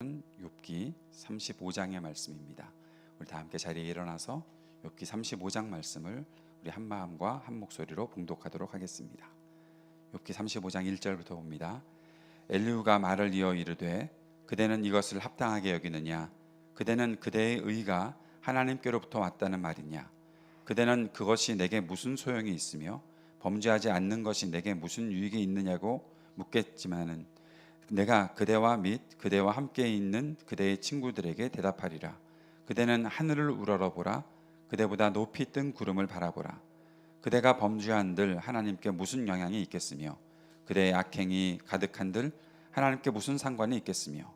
욥기 35장의 말씀입니다. 우리 다 함께 자리에 일어나서 욥기 35장 말씀을 우리 한 마음과 한 목소리로 봉독하도록 하겠습니다. 욥기 35장 1절부터 봅니다. 엘리후가 말을 이어 이르되 그대는 이것을 합당하게 여기느냐 그대는 그대의 의가 하나님께로부터 왔다는 말이냐 그대는 그것이 내게 무슨 소용이 있으며 범죄하지 않는 것이 내게 무슨 유익이 있느냐고 묻겠지만은 내가 그대와 및 그대와 함께 있는 그대의 친구들에게 대답하리라. 그대는 하늘을 우러러보라. 그대보다 높이 뜬 구름을 바라보라. 그대가 범죄한들 하나님께 무슨 영향이 있겠으며 그대의 악행이 가득한들 하나님께 무슨 상관이 있겠으며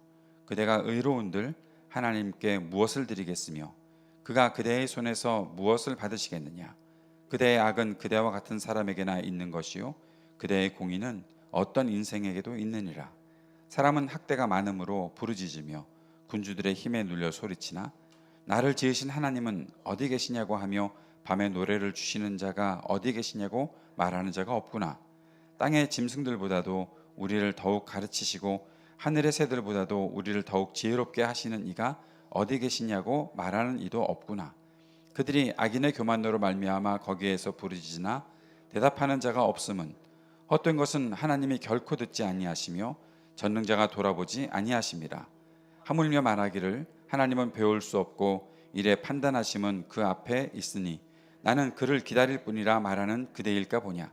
그대가 의로운들 하나님께 무엇을 드리겠으며 그가 그대의 손에서 무엇을 받으시겠느냐 그대의 악은 그대와 같은 사람에게나 있는 것이요 그대의 공의는 어떤 인생에게도 있느니라 사람은 학대가 많음으로 부르짖으며 군주들의 힘에 눌려 소리치나 나를 지으신 하나님은 어디 계시냐고 하며 밤에 노래를 주시는 자가 어디 계시냐고 말하는 자가 없구나. 땅의 짐승들보다도 우리를 더욱 가르치시고 하늘의 새들보다도 우리를 더욱 지혜롭게 하시는 이가 어디 계시냐고 말하는 이도 없구나. 그들이 악인의 교만으로 말미암아 거기에서 부르짖으나 대답하는 자가 없음은 헛된 것은 하나님이 결코 듣지 아니하시며 전능자가 돌아보지 아니하심이라 하물며 말하기를 하나님은 배울 수 없고 이래 판단하심은 그 앞에 있으니 나는 그를 기다릴 뿐이라 말하는 그대일까 보냐?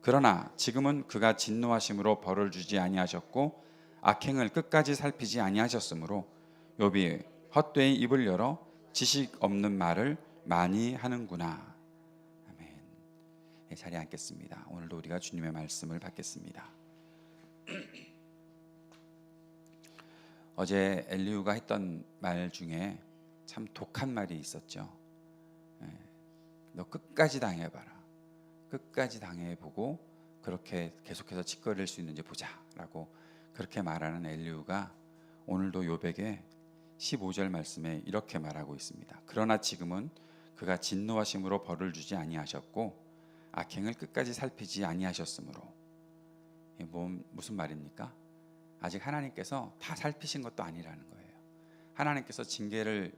그러나 지금은 그가 진노하심으로 벌을 주지 아니하셨고 악행을 끝까지 살피지 아니하셨으므로 욥이 헛되이 입을 열어 지식 없는 말을 많이 하는구나. 아멘. 네, 자리에 앉겠습니다. 오늘도 우리가 주님의 말씀을 받겠습니다 어제 엘리우가 했던 말 중에 참 독한 말이 있었죠. 예, 너 끝까지 당해봐라. 끝까지 당해보고 그렇게 계속해서 짓거릴 수 있는지 보자라고 그렇게 말하는 엘리우가 오늘도 요백의 15절 말씀에 이렇게 말하고 있습니다. 그러나 지금은 그가 진노하심으로 벌을 주지 아니하셨고 악행을 끝까지 살피지 아니하셨으므로 뭐, 무슨 말입니까? 아직 하나님께서 다 살피신 것도 아니라는 거예요. 하나님께서 징계를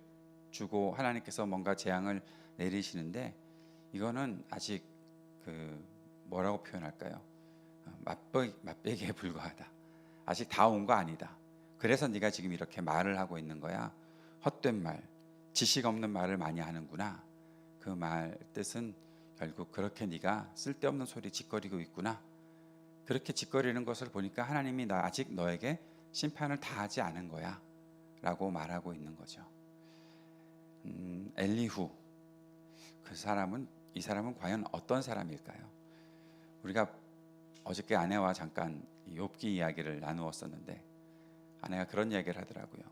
주고 하나님께서 뭔가 재앙을 내리시는데 이거는 아직 그 뭐라고 표현할까요? 어, 맛배, 맛배기에 불과하다. 아직 다 온 거 아니다. 그래서 네가 지금 이렇게 말을 하고 있는 거야. 헛된 말, 지식 없는 말을 많이 하는구나. 그 말 뜻은 결국 그렇게 네가 쓸데없는 소리 짓거리고 있구나. 그렇게 짓거리는 것을 보니까 하나님이 나 아직 너에게 심판을 다 하지 않은 거야 라고 말하고 있는 거죠. 음, 엘리후 그 사람은 이 사람은 과연 어떤 사람일까요? 우리가 어저께 아내와 잠깐 이 욥기 이야기를 나누었었는데 아내가 그런 이야기를 하더라고요.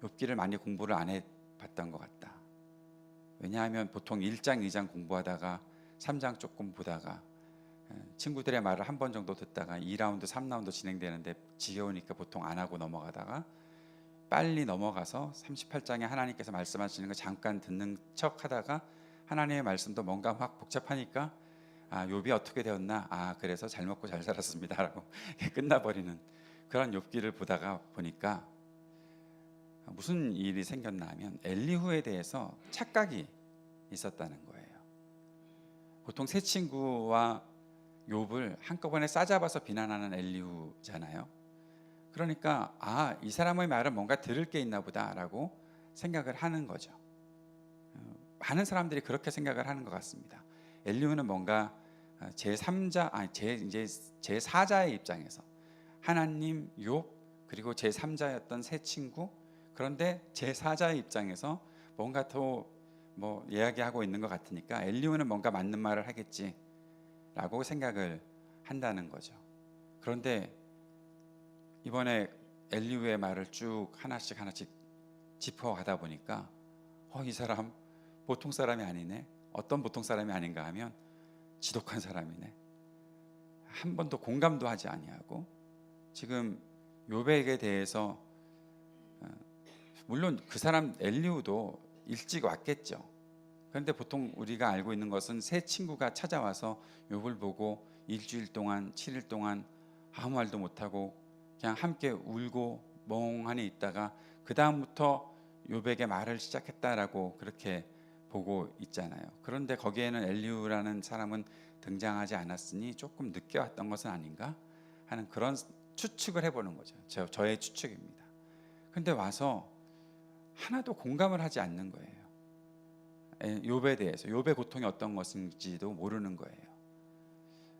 욥기를 많이 공부를 안 해봤던 것 같다. 왜냐하면 보통 1장, 2장 공부하다가 3장 조금 보다가 친구들의 말을 한 번 정도 듣다가 2라운드, 3라운드 진행되는데 지겨우니까 보통 안 하고 넘어가다가 빨리 넘어가서 38장에 하나님께서 말씀하시는 거 잠깐 듣는 척 하다가 하나님의 말씀도 뭔가 확 복잡하니까 아, 욥이 어떻게 되었나? 아, 그래서 잘 먹고 잘 살았습니다라고 끝나 버리는 그런 욥기를 보다가 보니까 무슨 일이 생겼나 하면 엘리후에 대해서 착각이 있었다는 거예요. 보통 새 친구와 욥을 한꺼번에 싸잡아서 비난하는 엘리후잖아요. 그러니까 아, 이 사람의 말은 뭔가 들을 게 있나 보다라고 생각을 하는 거죠. 어, 많은 사람들이 그렇게 생각을 하는 것 같습니다. 엘리후는 뭔가 제 3자 아니 제 이제 제 4자의 입장에서 하나님 욥 그리고 제 3자였던 새 친구 그런데 제 4자의 입장에서 뭔가 더 뭐 이야기하고 있는 것 같으니까 엘리후는 뭔가 맞는 말을 하겠지 라고 생각을 한다는 거죠. 그런데 이번에 엘리우의 말을 쭉 하나씩 하나씩 짚어가다 보니까 어, 이 사람 보통 사람이 아니네. 어떤 보통 사람이 아닌가 하면 지독한 사람이네. 한 번도 공감도 하지 아니하고 지금 요백에 대해서 어, 물론 그 사람 엘리우도 일찍 왔겠죠. 그런데 보통 우리가 알고 있는 것은 새 친구가 찾아와서 욥을 보고 일주일 동안 7일 동안 아무 말도 못하고 그냥 함께 울고 멍하니 있다가 그 다음부터 요백의 말을 시작했다라고 그렇게 보고 있잖아요. 그런데 거기에는 엘리우라는 사람은 등장하지 않았으니 조금 늦게 왔던 것은 아닌가 하는 그런 추측을 해보는 거죠. 저, 저의 추측입니다. 근데 와서 하나도 공감을 하지 않는 거예요. 에, 욥에 대해서 욥의 고통이 어떤 것인지도 모르는 거예요.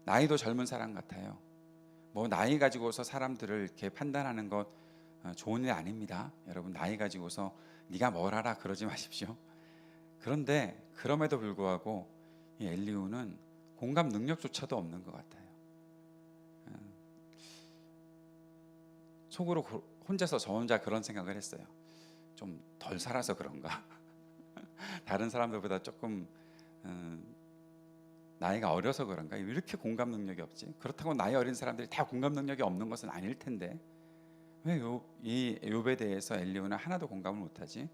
나이도 젊은 사람 같아요. 뭐 나이 가지고서 사람들을 이렇게 판단하는 것 어, 좋은 일 아닙니다. 여러분 나이 가지고서 네가 뭘 알아 그러지 마십시오. 그런데 그럼에도 불구하고 이 엘리우는 공감 능력조차도 없는 것 같아요. 어, 속으로 고- 혼자서 저 혼자 그런 생각을 했어요. 좀 덜 살아서 그런가? 다른 사람들보다 조금 음, 나이가 어려서 그런가? 왜 이렇게 공감 능력이 없지? 그렇다고 나이 어린 사람들이 다 공감 능력이 없는 것은 아닐 텐데 왜이 욥에 대해서 엘리오는 하나도 공감을 못하지?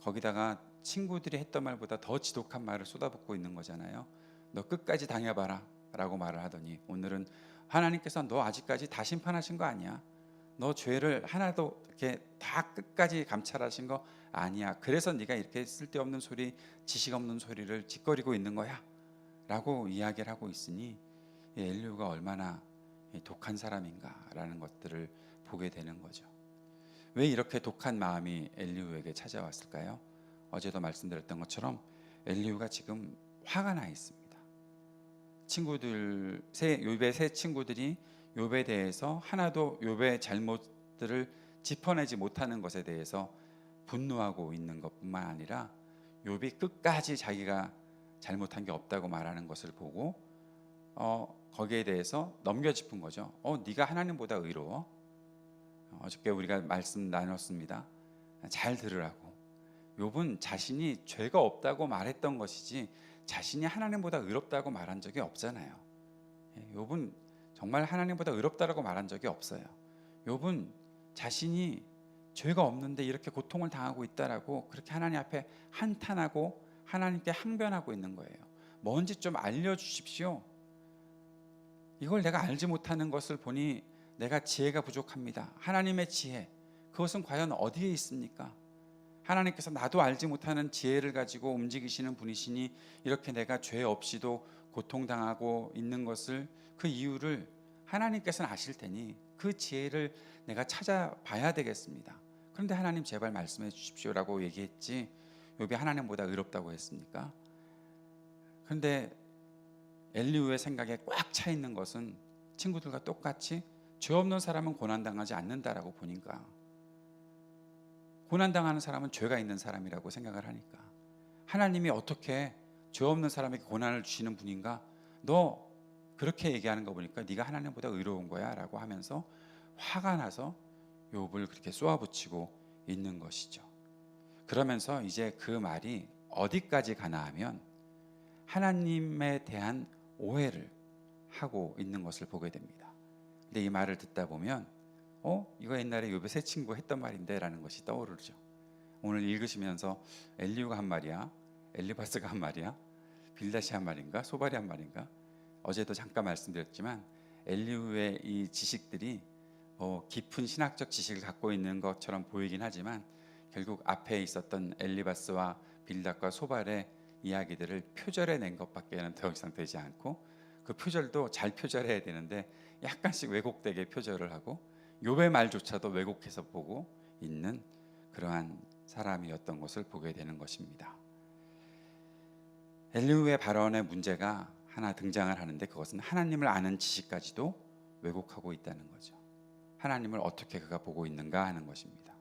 거기다가 친구들이 했던 말보다 더 지독한 말을 쏟아붓고 있는 거잖아요. 너 끝까지 당해봐라 라고 말을 하더니 오늘은 하나님께서 너 아직까지 다 심판하신 거 아니야? 너 죄를 하나도 이렇게 다 끝까지 감찰하신 거 아니야. 그래서 네가 이렇게 쓸데없는 소리, 지식 없는 소리를 짓거리고 있는 거야.라고 이야기를 하고 있으니 이 엘리우가 얼마나 이 독한 사람인가라는 것들을 보게 되는 거죠. 왜 이렇게 독한 마음이 엘리우에게 찾아왔을까요? 어제도 말씀드렸던 것처럼 엘리우가 지금 화가 나 있습니다. 친구들 세 욥의 세 친구들이 욥에 대해서 하나도 욥의 잘못들을 짚어내지 못하는 것에 대해서 분노하고 있는 것뿐만 아니라 욥이 끝까지 자기가 잘못한 게 없다고 말하는 것을 보고 어, 거기에 대해서 넘겨짚은 거죠. 어, 네가 하나님보다 의로워? 어저께 우리가 말씀 나눴습니다. 잘 들으라고. 욥은 자신이 죄가 없다고 말했던 것이지 자신이 하나님보다 의롭다고 말한 적이 없잖아요. 예, 욥은 정말 하나님보다 의롭다라고 말한 적이 없어요. 욥은 자신이 죄가 없는데 이렇게 고통을 당하고 있다라고 그렇게 하나님 앞에 한탄하고 하나님께 항변하고 있는 거예요. 뭔지 좀 알려주십시오. 이걸 내가 알지 못하는 것을 보니 내가 지혜가 부족합니다. 하나님의 지혜 그것은 과연 어디에 있습니까? 하나님께서 나도 알지 못하는 지혜를 가지고 움직이시는 분이시니 이렇게 내가 죄 없이도 고통당하고 있는 것을 그 이유를 하나님께서는 아실 테니 그 지혜를 내가 찾아봐야 되겠습니다. 그런데 하나님 제발 말씀해 주십시오라고 얘기했지 욥이 하나님보다 의롭다고 했습니까? 그런데 엘리우의 생각에 꽉 차 있는 것은 친구들과 똑같이 죄 없는 사람은 고난 당하지 않는다라고 보니까 고난 당하는 사람은 죄가 있는 사람이라고 생각을 하니까 하나님이 어떻게 죄 없는 사람에게 고난을 주시는 분인가? 너 그렇게 얘기하는 거 보니까 네가 하나님보다 의로운 거야라고 하면서 화가 나서 욥을 그렇게 쏘아붙이고 있는 것이죠. 그러면서 이제 그 말이 어디까지 가나 하면 하나님에 대한 오해를 하고 있는 것을 보게 됩니다. 근데 이 말을 듣다 보면 어 이거 옛날에 욥의 새 친구 했던 말인데라는 것이 떠오르죠. 오늘 읽으시면서 엘리우가 한 말이야, 엘리바스가 한 말이야, 빌다시 한 말인가, 소발이 한 말인가. 어제도 잠깐 말씀드렸지만 엘리우의 이 지식들이 뭐 깊은 신학적 지식을 갖고 있는 것처럼 보이긴 하지만 결국 앞에 있었던 엘리바스와 빌닷과 소발의 이야기들을 표절해 낸 것밖에는 더 이상 되지 않고 그 표절도 잘 표절해야 되는데 약간씩 왜곡되게 표절을 하고 욥의 말조차도 왜곡해서 보고 있는 그러한 사람이었던 것을 보게 되는 것입니다. 엘리우의 발언의 문제가 하나 등장을 하는데 그것은 하나님을 아는 지식까지도 왜곡하고 있다는 거죠. 하나님을 어떻게 그가 보고 있는가 하는 것입니다.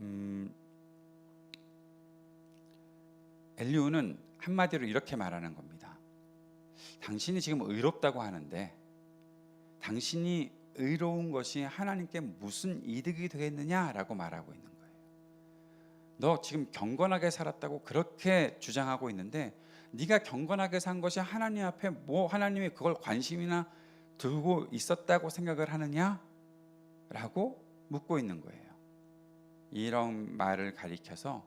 음, 엘리우는 한마디로 이렇게 말하는 겁니다. 당신이 지금 의롭다고 하는데 당신이 의로운 것이 하나님께 무슨 이득이 되겠느냐라고 말하고 있는 거예요. 너 지금 경건하게 살았다고 그렇게 주장하고 있는데 네가 경건하게 산 것이 하나님 앞에 뭐 하나님이 그걸 관심이나 두고 있었다고 생각을 하느냐? 라고 묻고 있는 거예요. 이런 말을 가리켜서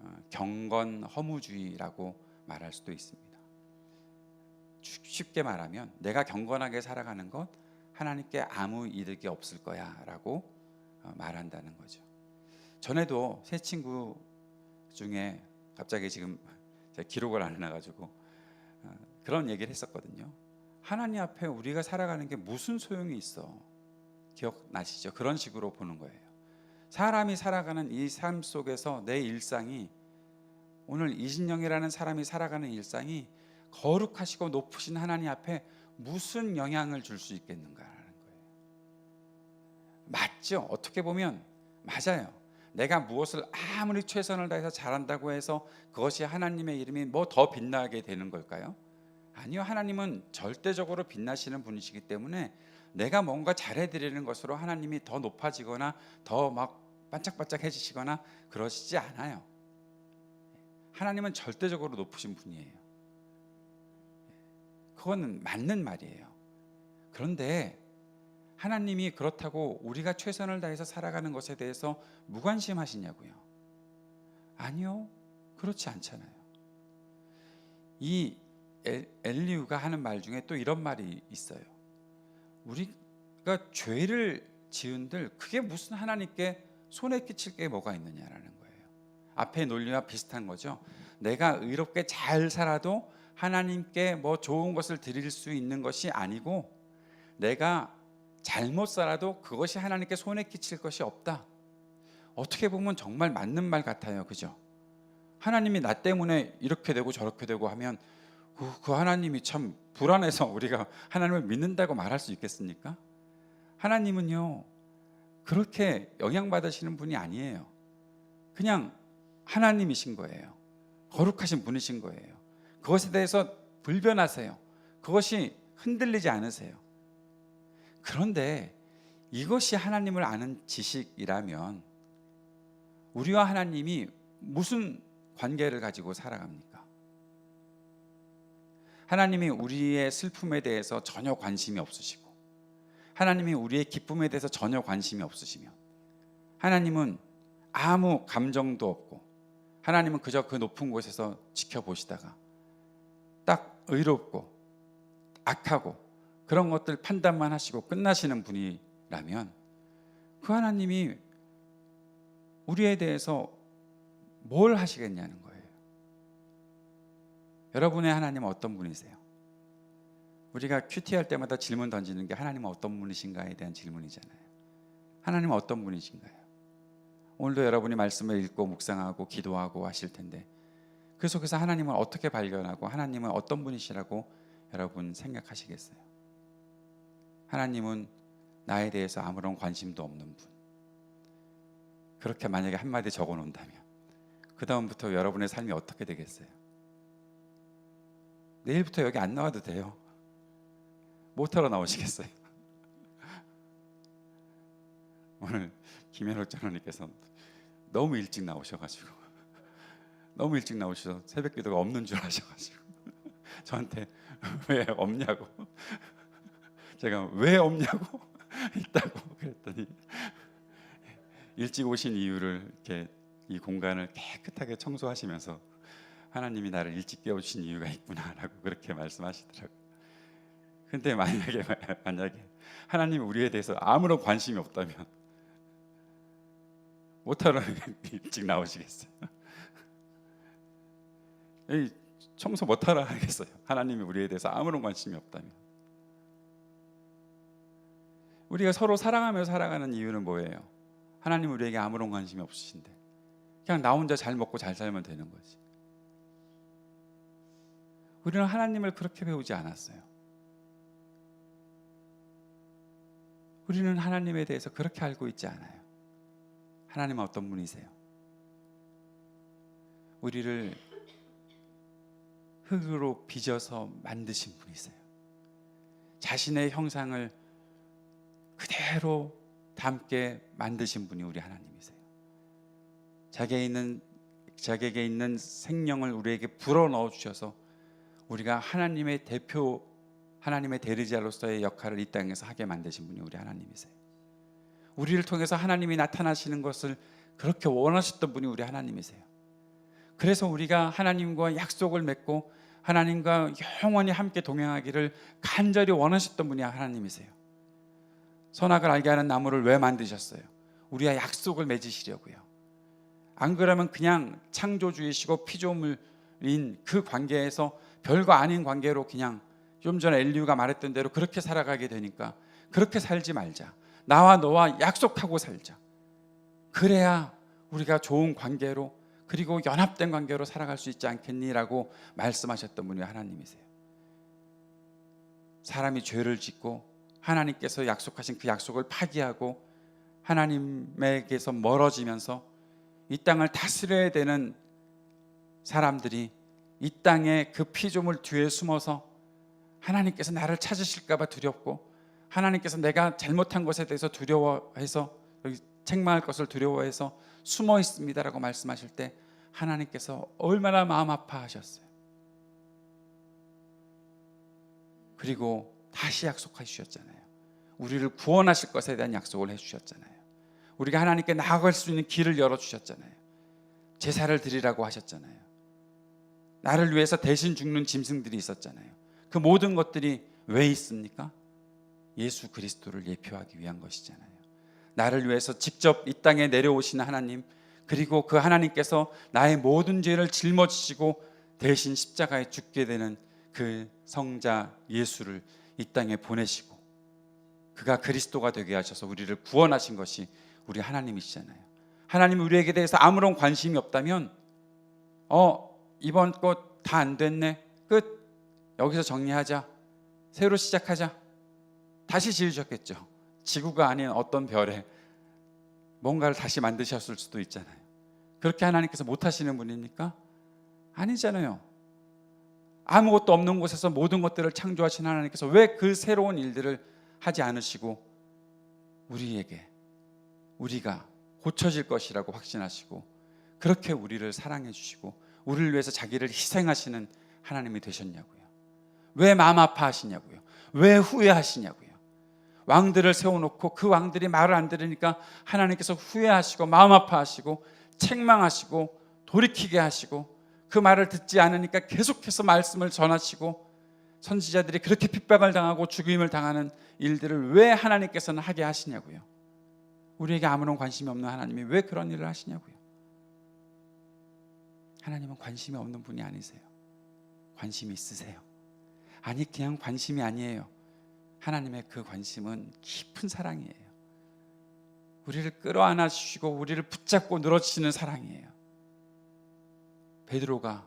어, 경건 허무주의라고 말할 수도 있습니다. 쉽- 쉽게 말하면 내가 경건하게 살아가는 것 하나님께 아무 이득이 없을 거야라고 어, 말한다는 거죠. 전에도 새 친구 중에 갑자기 지금 기록을 안 해놔가지고 어, 그런 얘기를 했었거든요. 하나님 앞에 우리가 살아가는 게 무슨 소용이 있어? 기억나시죠? 그런 식으로 보는 거예요. 사람이 살아가는 이 삶 속에서 내 일상이 오늘 이신영이라는 사람이 살아가는 일상이 거룩하시고 높으신 하나님 앞에 무슨 영향을 줄 수 있겠는가라는 거예요. 맞죠? 어떻게 보면 맞아요. 내가 무엇을 아무리 최선을 다해서 잘한다고 해서 그것이 하나님의 이름이 뭐 더 빛나게 되는 걸까요? 아니요. 하나님은 절대적으로 빛나시는 분이시기 때문에 내가 뭔가 잘해 드리는 것으로 하나님이 더 높아지거나 더 막 반짝반짝해지시거나 그러시지 않아요. 하나님은 절대적으로 높으신 분이에요. 그거는 맞는 말이에요. 그런데 하나님이 그렇다고 우리가 최선을 다해서 살아가는 것에 대해서 무관심하시냐고요? 아니요. 그렇지 않잖아요. 이 엘- 엘리우가 하는 말 중에 또 이런 말이 있어요. 우리가 죄를 지은들 그게 무슨 하나님께 손에 끼칠 게 뭐가 있느냐라는 거예요. 앞에 논리와 비슷한 거죠. 내가 의롭게 잘 살아도 하나님께 뭐 좋은 것을 드릴 수 있는 것이 아니고 내가 잘못 살아도 그것이 하나님께 손에 끼칠 것이 없다. 어떻게 보면 정말 맞는 말 같아요. 그죠? 하나님이 나 때문에 이렇게 되고 저렇게 되고 하면 그, 그 하나님이 참 불안해서 우리가 하나님을 믿는다고 말할 수 있겠습니까? 하나님은요 그렇게 영향받으시는 분이 아니에요. 그냥 하나님이신 거예요. 거룩하신 분이신 거예요. 그것에 대해서 불변하세요. 그것이 흔들리지 않으세요. 그런데 이것이 하나님을 아는 지식이라면 우리와 하나님이 무슨 관계를 가지고 살아갑니까? 하나님이 우리의 슬픔에 대해서 전혀 관심이 없으시고 하나님이 우리의 기쁨에 대해서 전혀 관심이 없으시면 하나님은 아무 감정도 없고 하나님은 그저 그 높은 곳에서 지켜보시다가 딱 의롭고 악하고 그런 것들 판단만 하시고 끝나시는 분이라면 그 하나님이 우리에 대해서 뭘 하시겠냐는 거예요. 여러분의 하나님은 어떤 분이세요? 우리가 큐티 할 때마다 질문 던지는 게 하나님은 어떤 분이신가에 대한 질문이잖아요. 하나님은 어떤 분이신가요? 오늘도 여러분이 말씀을 읽고 묵상하고 기도하고 하실 텐데 그 속에서 하나님을 어떻게 발견하고 하나님은 어떤 분이시라고 여러분 생각하시겠어요? 하나님은 나에 대해서 아무런 관심도 없는 분. 그렇게 만약에 한마디 적어 놓는다면 그 다음부터 여러분의 삶이 어떻게 되겠어요? 내일부터 여기 안 나와도 돼요. 못하러 나오시겠어요? 오늘 김현옥 장로님께서 너무 일찍 나오셔가지고 너무 일찍 나오셔서 새벽기도가 없는 줄 아셔가지고 저한테 왜 없냐고 제가 왜 없냐고 있다고 그랬더니 일찍 오신 이유를 이렇게 이 공간을 깨끗하게 청소하시면서 하나님이 나를 일찍 깨우신 이유가 있구나라고 그렇게 말씀하시더라고요. 근데 만약에 만약에 하나님이 우리에 대해서 아무런 관심이 없다면 못하러 일찍 나오시겠어요? 이 청소 못하러 하겠어요? 하나님이 우리에 대해서 아무런 관심이 없다면 우리가 서로 사랑하며 살아가는 이유는 뭐예요? 하나님 우리에게 아무런 관심이 없으신데 그냥 나 혼자 잘 먹고 잘 살면 되는 거지. 우리는 하나님을 그렇게 배우지 않았어요. 우리는 하나님에 대해서 그렇게 알고 있지 않아요. 하나님은 어떤 분이세요? 우리를 흙으로 빚어서 만드신 분이세요. 자신의 형상을 그대로 담게 만드신 분이 우리 하나님이세요. 자기에 있는 자기에게 있는 생명을 우리에게 불어 넣어 주셔서 우리가 하나님의 대표 하나님의 대리자로서의 역할을 이 땅에서 하게 만드신 분이 우리 하나님이세요. 우리를 통해서 하나님이 나타나시는 것을 그렇게 원하셨던 분이 우리 하나님이세요. 그래서 우리가 하나님과 약속을 맺고 하나님과 영원히 함께 동행하기를 간절히 원하셨던 분이 하나님이세요. 선악을 알게 하는 나무를 왜 만드셨어요? 우리와 약속을 맺으시려고요. 안 그러면 그냥 창조주이시고 피조물인 그 관계에서 별거 아닌 관계로 그냥 좀 전에 엘리우가 말했던 대로 그렇게 살아가게 되니까 그렇게 살지 말자. 나와 너와 약속하고 살자. 그래야 우리가 좋은 관계로 그리고 연합된 관계로 살아갈 수 있지 않겠니라고 말씀하셨던 분이 하나님이세요. 사람이 죄를 짓고 하나님께서 약속하신 그 약속을 파기하고 하나님에게서 멀어지면서 이 땅을 다스려야 되는 사람들이 이 땅에 그 피조물 뒤에 숨어서 하나님께서 나를 찾으실까봐 두렵고 하나님께서 내가 잘못한 것에 대해서 두려워해서 여기 책망할 것을 두려워해서 숨어 있습니다라고 말씀하실 때 하나님께서 얼마나 마음 아파하셨어요. 그리고 다시 약속하셨잖아요. 우리를 구원하실 것에 대한 약속을 해 주셨잖아요. 우리가 하나님께 나아갈 수 있는 길을 열어 주셨잖아요. 제사를 드리라고 하셨잖아요. 나를 위해서 대신 죽는 짐승들이 있었잖아요. 그 모든 것들이 왜 있습니까? 예수 그리스도를 예표하기 위한 것이잖아요. 나를 위해서 직접 이 땅에 내려오신 하나님, 그리고 그 하나님께서 나의 모든 죄를 짊어지시고 대신 십자가에 죽게 되는 그 성자 예수를 이 땅에 보내시고 그가 그리스도가 되게 하셔서 우리를 구원하신 것이 우리 하나님이시잖아요. 하나님이 우리에게 대해서 아무런 관심이 없다면 어 이번 것다안 됐네 끝 여기서 정리하자 새로 시작하자 다시 지으셨겠죠. 지구가 아닌 어떤 별에 뭔가를 다시 만드셨을 수도 있잖아요. 그렇게 하나님께서 못 하시는 분입니까? 아니잖아요. 아무것도 없는 곳에서 모든 것들을 창조하신 하나님께서 왜 그 새로운 일들을 하지 않으시고 우리에게 우리가 고쳐질 것이라고 확신하시고 그렇게 우리를 사랑해 주시고 우리를 위해서 자기를 희생하시는 하나님이 되셨냐고요. 왜 마음 아파하시냐고요. 왜 후회하시냐고요. 왕들을 세워놓고 그 왕들이 말을 안 들으니까 하나님께서 후회하시고 마음 아파하시고 책망하시고 돌이키게 하시고 그 말을 듣지 않으니까 계속해서 말씀을 전하시고 선지자들이 그렇게 핍박을 당하고 죽임을 당하는 일들을 왜 하나님께서는 하게 하시냐고요. 우리에게 아무런 관심이 없는 하나님이 왜 그런 일을 하시냐고요. 하나님은 관심이 없는 분이 아니세요. 관심이 있으세요. 아니 그냥 관심이 아니에요. 하나님의 그 관심은 깊은 사랑이에요. 우리를 끌어안아 주시고 우리를 붙잡고 늘어지시는 사랑이에요. 베드로가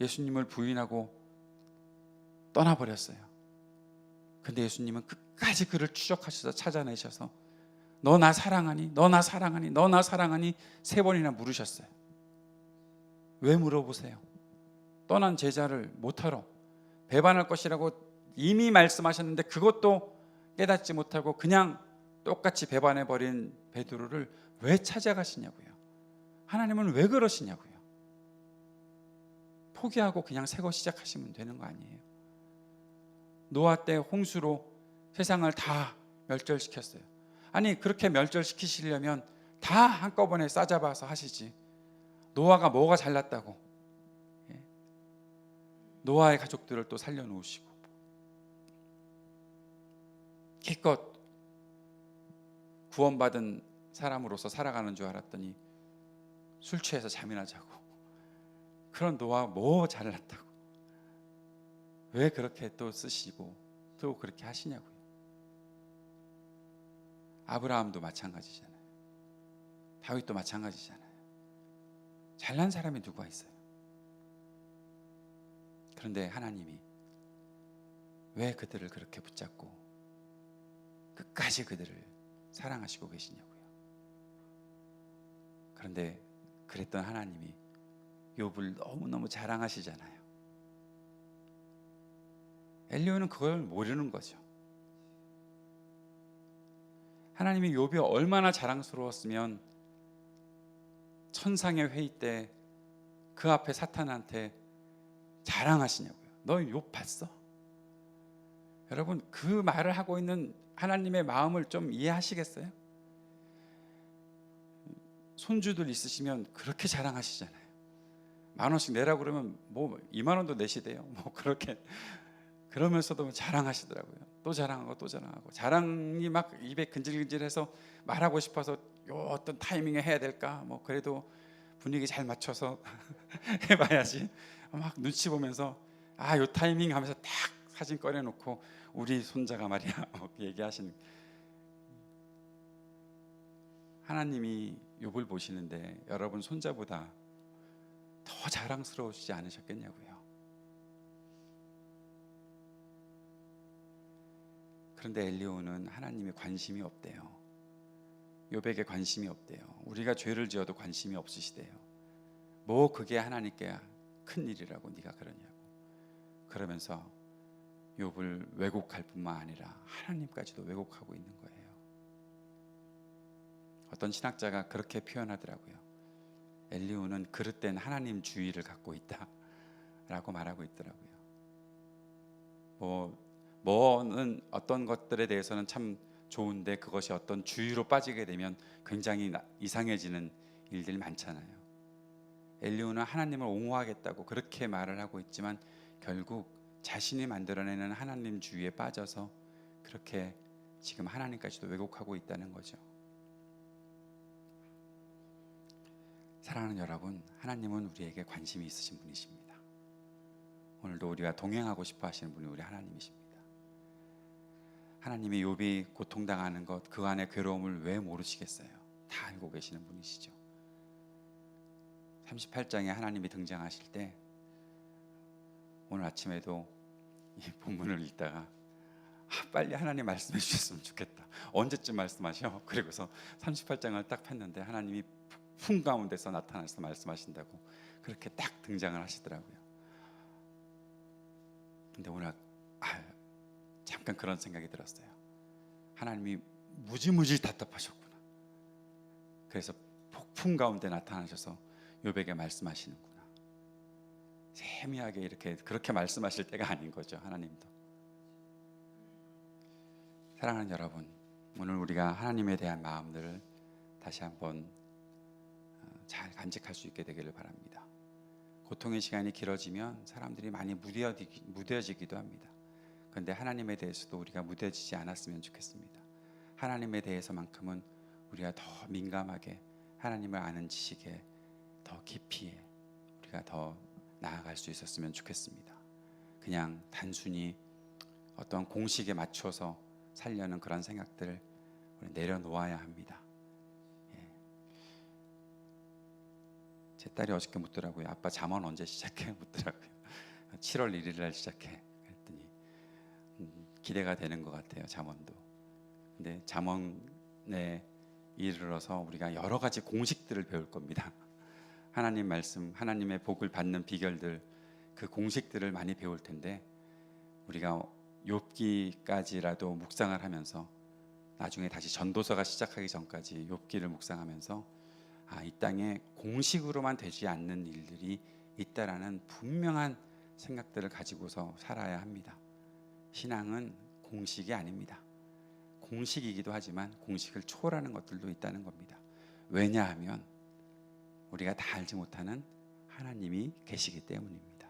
예수님을 부인하고 떠나버렸어요. 근데 예수님은 끝까지 그를 추적하셔서 찾아내셔서 너 나 사랑하니? 너 나 사랑하니? 너 나 사랑하니? 세 번이나 물으셨어요. 왜 물어보세요? 떠난 제자를 못하러 배반할 것이라고 이미 말씀하셨는데 그것도 깨닫지 못하고 그냥 똑같이 배반해 버린 베드로를 왜 찾아가시냐고요. 하나님은 왜 그러시냐고요. 포기하고 그냥 새거 시작하시면 되는 거 아니에요. 노아 때 홍수로 세상을 다 멸절시켰어요. 아니 그렇게 멸절시키시려면 다 한꺼번에 싸잡아서 하시지. 노아가 뭐가 잘났다고? 예. 노아의 가족들을 또 살려놓으시고. 기껏 구원받은 사람으로서 살아가는 줄 알았더니 술 취해서 잠이나 자고. 그런 노아 뭐 잘났다고? 왜 그렇게 또 쓰시고 또 그렇게 하시냐고요. 아브라함도 마찬가지잖아요. 다윗도 마찬가지잖아요 잘난 사람이 누가 있어요 그런데 하나님이 왜 그들을 그렇게 붙잡고 끝까지 그들을 사랑하시고 계시냐고요. 그런데 그랬던 하나님이 욥을 너무너무 자랑하시잖아요. 엘리오는 그걸 모르는 거죠. 하나님이 욥이 얼마나 자랑스러웠으면 천상의 회의 때 그 앞에 사탄한테 자랑하시냐고요. 너욥 봤어? 여러분 그 말을 하고 있는 하나님의 마음을 좀 이해하시겠어요? 손주들 있으시면 그렇게 자랑하시잖아요. 만 원씩 내라 그러면 뭐 2만 원도 내시대요. 뭐 그렇게 그러면서도 자랑하시더라고요. 또 자랑하고 또 자랑하고 자랑이 막 입에 근질근질해서 말하고 싶어서 요 어떤 타이밍에 해야 될까? 뭐 그래도 분위기 잘 맞춰서 해봐야지. 막 눈치 보면서 아 요 타이밍 하면서 딱 사진 꺼내놓고 우리 손자가 말이야 뭐 얘기하시는 하나님이 욥을 보시는데 여러분 손자보다 더 자랑스러우시지 않으셨겠냐고요. 그런데 엘리오는 하나님의 관심이 없대요. 욥에게 관심이 없대요. 우리가 죄를 지어도 관심이 없으시대요. 뭐 그게 하나님께 큰 일이라고 네가 그러냐고. 그러면서 욥을 왜곡할 뿐만 아니라 하나님까지도 왜곡하고 있는 거예요. 어떤 신학자가 그렇게 표현하더라고요. 엘리오는 그릇된 하나님 주의를 갖고 있다라고 말하고 있더라고요. 뭐 뭐는 어떤 것들에 대해서는 참 좋은데 그것이 어떤 주의로 빠지게 되면 굉장히 나- 이상해지는 일들이 많잖아요. 엘리오는 하나님을 옹호하겠다고 그렇게 말을 하고 있지만 결국 자신이 만들어내는 하나님 주의에 빠져서 그렇게 지금 하나님까지도 왜곡하고 있다는 거죠. 사랑하는 여러분, 하나님은 우리에게 관심이 있으신 분이십니다. 오늘도 우리가 동행하고 싶어 하시는 분이 우리 하나님이십니다. 하나님이 욥이 고통당하는 것, 그 안의 괴로움을 왜 모르시겠어요? 다 알고 계시는 분이시죠. 38장에 하나님이 등장하실 때 오늘 아침에도 이 본문을 읽다가 아, 빨리 하나님 말씀해 주셨으면 좋겠다. 언제쯤 말씀하셔? 그리고서 38장을 딱 폈는데 하나님이 풍 가운데서 나타나서 말씀하신다고 그렇게 딱 등장을 하시더라고요. 근데 오늘 아, 잠깐 그런 생각이 들었어요. 하나님이 무지무지 답답하셨구나. 그래서 폭풍 가운데 나타나셔서 요백에 말씀하시는구나. 세미하게 이렇게 그렇게 말씀하실 때가 아닌 거죠. 하나님도. 사랑하는 여러분, 오늘 우리가 하나님에 대한 마음들을 다시 한번 어, 잘 간직할 수 있게 되기를 바랍니다. 고통의 시간이 길어지면 사람들이 많이 무뎌지기, 무뎌지기도 합니다. 그런데 하나님에 대해서도 우리가 무뎌지지 않았으면 좋겠습니다. 하나님에 대해서만큼은 우리가 더 민감하게 하나님을 아는 지식에 더 깊이 우리가 더 나아갈 수 있었으면 좋겠습니다. 그냥 단순히 어떤 공식에 맞춰서 살려는 그런 생각들을 우리 내려놓아야 합니다. 예. 제 딸이 어저께 묻더라고요. 아빠 잠원 언제 시작해? 묻더라고요. 7월 1일 날 시작해. 기대가 되는 것 같아요. 잠원도. 근데 잠원에 이르러서 우리가 여러 가지 공식들을 배울 겁니다. 하나님 말씀, 하나님의 복을 받는 비결들 그 공식들을 많이 배울 텐데 우리가 욥기까지라도 묵상을 하면서 나중에 다시 전도서가 시작하기 전까지 욥기를 묵상하면서 아, 이 땅에 공식으로만 되지 않는 일들이 있다라는 분명한 생각들을 가지고서 살아야 합니다. 신앙은 공식이 아닙니다. 공식이기도 하지만 공식을 초월하는 것들도 있다는 겁니다. 왜냐하면 우리가 다 알지 못하는 하나님이 계시기 때문입니다.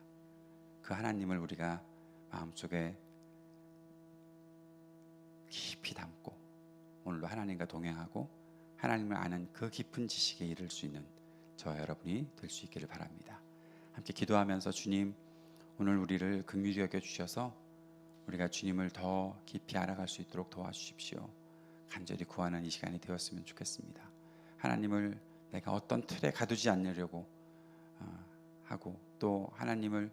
그 하나님을 우리가 마음속에 깊이 담고 오늘도 하나님과 동행하고 하나님을 아는 그 깊은 지식에 이를 수 있는 저와 여러분이 될 수 있기를 바랍니다. 함께 기도하면서 주님 오늘 우리를 긍휼히 여겨 주셔서 우리가 주님을 더 깊이 알아갈 수 있도록 도와주십시오. 간절히 구하는 이 시간이 되었으면 좋겠습니다. 하나님을 내가 어떤 틀에 가두지 않으려고 어, 하고 또 하나님을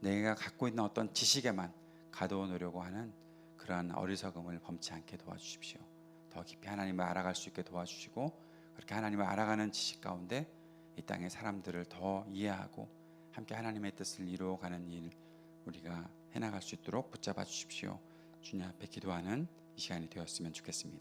내가 갖고 있는 어떤 지식에만 가두어 놓으려고 하는 그러한 어리석음을 범치 않게 도와주십시오. 더 깊이 하나님을 알아갈 수 있게 도와주시고 그렇게 하나님을 알아가는 지식 가운데 이 땅의 사람들을 더 이해하고 함께 하나님의 뜻을 이루어가는 일 우리가 해나갈 수 있도록 붙잡아 주십시오. 주님 앞에 기도하는 이 시간이 되었으면 좋겠습니다.